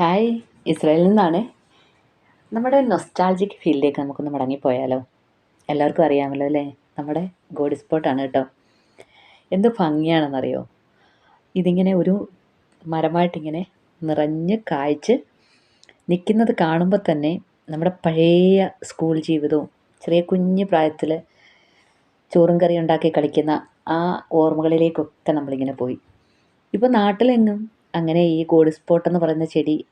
Hi ഇസ്രായേലിൽ നിന്നാണ്. നമ്മുടെ നൊസ്റ്റാൾജിക് ഫീൽഡിലേക്ക് നമുക്കൊന്ന് മടങ്ങിപ്പോയാലോ? എല്ലാവർക്കും അറിയാമല്ലോ അല്ലേ? നമ്മുടെ ഗോഡ് സ്പോട്ടാണ് കേട്ടോ. എന്ത് ഭംഗിയാണെന്നറിയോ? ഇതിങ്ങനെ ഒരു മരമായിട്ടിങ്ങനെ നിറഞ്ഞ് കായ്ച്ച് നിൽക്കുന്നത് കാണുമ്പോൾ തന്നെ നമ്മുടെ പഴയ സ്കൂൾ ജീവിതവും ചെറിയ കുഞ്ഞു പ്രായത്തിൽ ചോറും കറി ഉണ്ടാക്കി കളിക്കുന്ന ആ ഓർമ്മകളിലേക്കൊക്കെ നമ്മളിങ്ങനെ പോയി. ഇപ്പോൾ നാട്ടിലെങ്ങും അങ്ങനെ ഈ ഗോൾഡ് സ്പോട്ട് എന്ന് പറയുന്ന ചെടി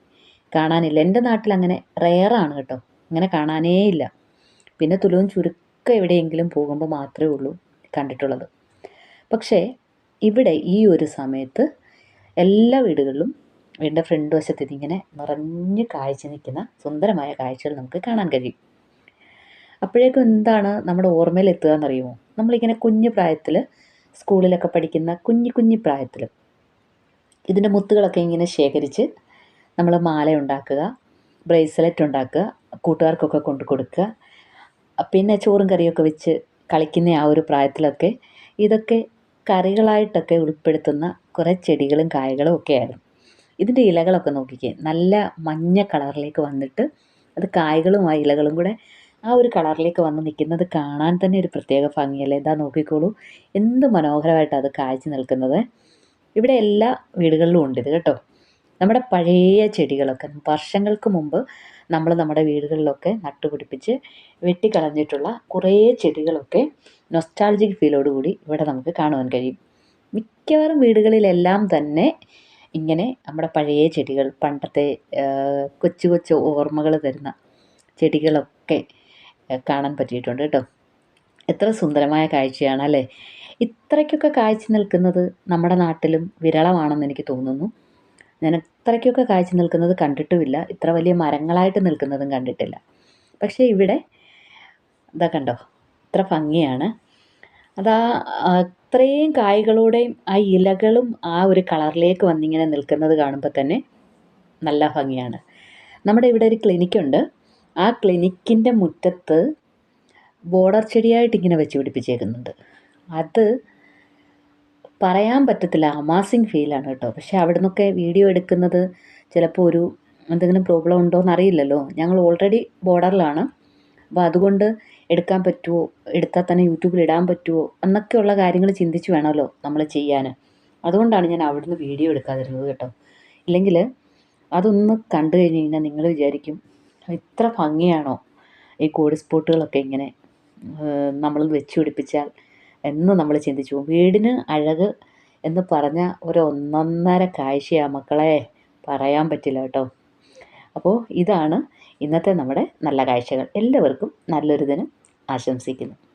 കാണാനില്ല. എന്റെ നാട്ടിൽ അങ്ങനെ റെയറാണ് കേട്ടോ. അങ്ങനെ കാണാനേ ഇല്ല. പിന്നെ തുലവും ചുരുക്കം എവിടെയെങ്കിലും പോകുമ്പോൾ മാത്രമേ ഉള്ളൂ കണ്ടിട്ടുള്ളത്. പക്ഷേ ഇവിടെ ഈ ഒരു സമയത്ത് എല്ലാ വീടുകളിലും വീടിന്റെ ഫ്രണ്ട് വശത്ത് ഇതിങ്ങനെ നിറഞ്ഞ് കാഴ്ച നിൽക്കുന്ന സുന്ദരമായ കാഴ്ചകൾ നമുക്ക് കാണാൻ കഴിയും. അപ്പോഴേക്കും എന്താണ് നമ്മുടെ ഓർമ്മയിൽ എത്തുക എന്നറിയുമോ? നമ്മളിങ്ങനെ കുഞ്ഞു പ്രായത്തിൽ സ്കൂളിലൊക്കെ പഠിക്കുന്ന കുഞ്ഞു കുഞ്ഞു പ്രായത്തിൽ ഇതിന്റെ മുത്തുകളൊക്കെ ഇങ്ങനെ ശേഖരിച്ച് നമ്മൾ മാല ഉണ്ടാക്കുക ബ്രേസ്ലെറ്റ് ഉണ്ടാക്കുക കൂട്ടുകാർക്കൊക്കെ കൊണ്ടു കൊടുക്കുക. പിന്നെ ചോറും കറിയൊക്കെ വെച്ച് കളിക്കുന്ന ആ ഒരു പ്രായത്തിലൊക്കെ ഇതൊക്കെ കറികളായിട്ടൊക്കെ ഉൾപ്പെടുത്തുന്ന കുറേ ചെടികളും കായകളും ഒക്കെ ആയിരുന്നു ഇതിന്റെ ഇലകളൊക്കെ നോക്കിക്കേ നല്ല മഞ്ഞ കളറിലേക്ക് വന്നിട്ട് അത് കായകളും ആ ഇലകളും കൂടെ ആ ഒരു കളറിലേക്ക് വന്ന് നിൽക്കുന്നത് കാണാൻ തന്നെ ഒരു പ്രത്യേക ഭംഗിയല്ലേ? എന്താ നോക്കിക്കോളൂ. എന്ത് മനോഹരമായിട്ടാണ് അത് കാഴ്ച നിൽക്കുന്നത്. ഇവിടെ എല്ലാ വീടുകളിലും ഉണ്ട് ഇത് കേട്ടോ. നമ്മുടെ പഴയ ചെടികളൊക്കെ വർഷങ്ങൾക്ക് മുമ്പ് നമ്മൾ നമ്മുടെ വീടുകളിലൊക്കെ നട്ടുപിടിപ്പിച്ച് വെട്ടിക്കളഞ്ഞിട്ടുള്ള കുറേ ചെടികളൊക്കെ നൊസ്റ്റാൾജിക് ഫീലോടുകൂടി ഇവിടെ നമുക്ക് കാണുവാൻ കഴിയും. മിക്കവാറും വീടുകളിലെല്ലാം തന്നെ ഇങ്ങനെ നമ്മുടെ പഴയ ചെടികൾ പണ്ടത്തെ കൊച്ചു കൊച്ചു ഓർമ്മകൾ തരുന്ന ചെടികളൊക്കെ കാണാൻ പറ്റിയിട്ടുണ്ട് കേട്ടോ. എത്ര സുന്ദരമായ കാഴ്ചയാണ് അല്ലേ? ഇത്രയ്ക്കൊക്കെ കാഴ്ച നിൽക്കുന്നത് നമ്മുടെ നാട്ടിലും വിരളമാണെന്ന് എനിക്ക് തോന്നുന്നു. ഞാൻ ഇത്രയ്ക്കൊക്കെ കാഴ്ച നിൽക്കുന്നത് കണ്ടിട്ടുമില്ല. ഇത്ര വലിയ മരങ്ങളായിട്ട് നിൽക്കുന്നതും കണ്ടിട്ടില്ല. പക്ഷേ ഇവിടെ ഇതാ കണ്ടോ? ഇത്ര ഭംഗിയാണ്. അതാ അത്രയും കായ്കളോടെയും ആ ഇലകളും ആ ഒരു കളറിലേക്ക് വന്നിങ്ങനെ നിൽക്കുന്നത് കാണുമ്പോൾ തന്നെ നല്ല ഭംഗിയാണ്. നമ്മുടെ ഇവിടെ ഒരു ക്ലിനിക്കുണ്ട്. ആ ക്ലിനിക്കിന്റെ മുറ്റത്ത് ബോർഡർ ചെടിയായിട്ട് ഇങ്ങനെ വെച്ച് പിടിപ്പിച്ചേക്കുന്നുണ്ട്. അത് പറയാൻ പറ്റത്തില്ല. അമാസിങ് ഫീലാണ് കേട്ടോ. പക്ഷേ അവിടെ നിന്നൊക്കെ വീഡിയോ എടുക്കുന്നത് ചിലപ്പോൾ ഒരു എന്തെങ്കിലും പ്രോബ്ലം ഉണ്ടോ എന്നറിയില്ലല്ലോ ഞങ്ങൾ ഓൾറെഡി ബോർഡറിലാണ് അപ്പോൾ അതുകൊണ്ട് എടുക്കാൻ പറ്റുമോ എടുത്താൽ തന്നെ യൂട്യൂബിൽ ഇടാൻ പറ്റുമോ എന്നൊക്കെയുള്ള കാര്യങ്ങൾ ചിന്തിച്ച് വേണമല്ലോ നമ്മൾ ചെയ്യാൻ. അതുകൊണ്ടാണ് ഞാൻ അവിടുന്ന് വീഡിയോ എടുക്കാതിരുന്നത് കേട്ടോ. ഇല്ലെങ്കിൽ അതൊന്ന് കണ്ടു കഴിഞ്ഞ് കഴിഞ്ഞാൽ നിങ്ങൾ വിചാരിക്കും ഇത്ര ഭംഗിയാണോ? ഈ കോഴി സ്പോട്ടുകളൊക്കെ ഇങ്ങനെ നമ്മൾ വെച്ച് പിടിപ്പിച്ചാൽ. എന്ന് നമ്മൾ ചിന്തിച്ചു. പോകും വീടിന് അഴക് എന്ന് പറഞ്ഞ ഒരു ഒന്നൊന്നര കാഴ്ചയാണ് മക്കളെ. പറയാൻ പറ്റില്ല കേട്ടോ. അപ്പോൾ ഇതാണ് ഇന്നത്തെ നമ്മുടെ നല്ല കാഴ്ചകൾ. എല്ലാവർക്കും നല്ലൊരു ദിനം ആശംസിക്കുന്നു.